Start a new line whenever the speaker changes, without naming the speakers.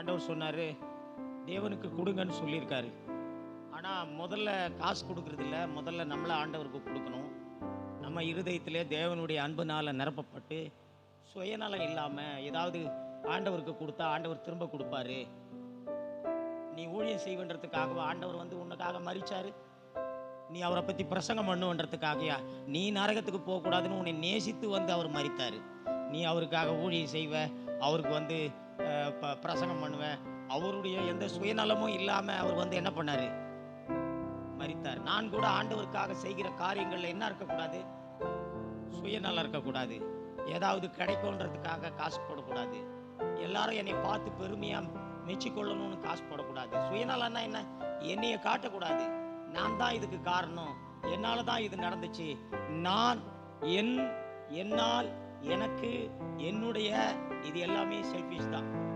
ஆண்டவர் சொன்னார் தேவனுக்கு கொடுங்கன்னு சொல்லியிருக்காரு. ஆனால் முதல்ல காசு கொடுக்கறது முதல்ல நம்மளை ஆண்டவருக்கு கொடுக்கணும். நம்ம இருதயத்தில் தேவனுடைய அன்புனால் நிரப்பப்பட்டு சுயநலம் இல்லாமல் ஏதாவது ஆண்டவருக்கு கொடுத்தா ஆண்டவர் திரும்ப கொடுப்பாரு. நீ ஊழியம் செய்வன்றதுக்காக ஆண்டவர் வந்து உனக்காக மறிச்சாரு நீ அவரை பற்றி பிரசங்கம் பண்ணுன்றதுக்காகயா நீ நரகத்துக்கு போகக்கூடாதுன்னு உன்னை நேசித்து வந்து அவர் மறித்தார் நீ அவருக்காக ஊழியம் செய்வ. அவருக்கு வந்து பிரசங்கம் பண்ணுவேன். அவருடைய எந்த சுயநலமும் இல்லாமல் அவர் வந்து என்ன பண்ணார்? மறித்தார் நான் கூட ஆண்டவருக்காக செய்கிற காரியங்களில் என்ன இருக்கக்கூடாது? சுயநலம் இருக்கக்கூடாது. ஏதாவது கிடைக்கும்ன்றதுக்காக காசு போடக்கூடாது. எல்லாரும் என்னை பார்த்து பெருமையாக மெச்சிக்கொள்ளணும்னு காசு போடக்கூடாது. சுயநலம்னா என்ன? என்னைய காட்டக்கூடாது. நான் தான் இதுக்கு காரணம். என்னால் தான் இது நடந்துச்சு. நான் என் என்னால் எனக்கு என்னுடைய இது எல்லாமே செல்ஃபிஷ் தான்.